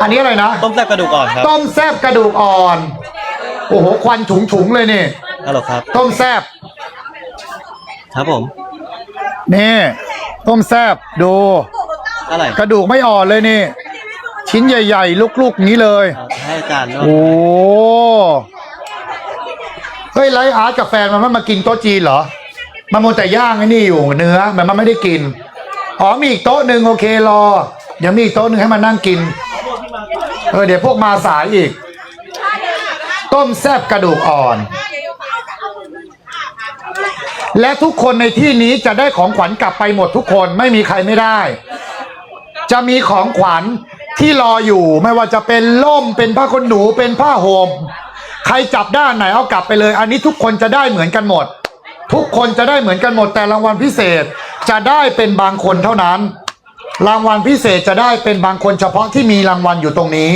อันนี้อะไรนะ ต้มแซ่บกระดูกอ่อนครับต้มแซบกระดูกอ่อน โอ้โห ควันฉุงๆเลยนี่ฮัลโหลครับ ต้มแซบครับผม นี่ ต้มแซบดู อะไรกระดูกไม่อ่อนเลยนี่ ชิ้นใหญ่ ๆลุกๆอย่างนี้เลย เอาให้อาจารย์ด้วยโอ้เฮ้ยไลฟ์อาร์ตกับแฟนมันไม่มากินโต๊ะจีนเหรอ มันมัวแต่ย่างไอ้นี่อยู่เนื้อ มันมันไม่ได้กิน อ๋อมีอีกโต๊ะหนึ่งโอเครอ เดี๋ยวมีอีกโต๊ะหนึ่งให้มันนั่งกิน เออเดี๋ยวพวกมาสายอีก ต้มแซบกระดูกอ่อน และทุกคนในที่นี้จะได้ของขวัญกลับไปหมดทุกคนไม่มีใครไม่ได้ จะมีของขวัญที่รออยู่ไม่ว่าจะเป็นล่มเป็นผ้าขนหนูเป็นผ้าห่มใครจับด้านไหนเอากลับไปเลย อันนี้ทุกคนจะได้เหมือนกันหมด ทุกคนจะได้เหมือนกันหมดแต่รางวัลพิเศษจะได้เป็นบางคนเท่านั้น รางวัลพิเศษจะได้เป็นบางคนเฉพาะที่มีรางวัลอยู่ตรงนี้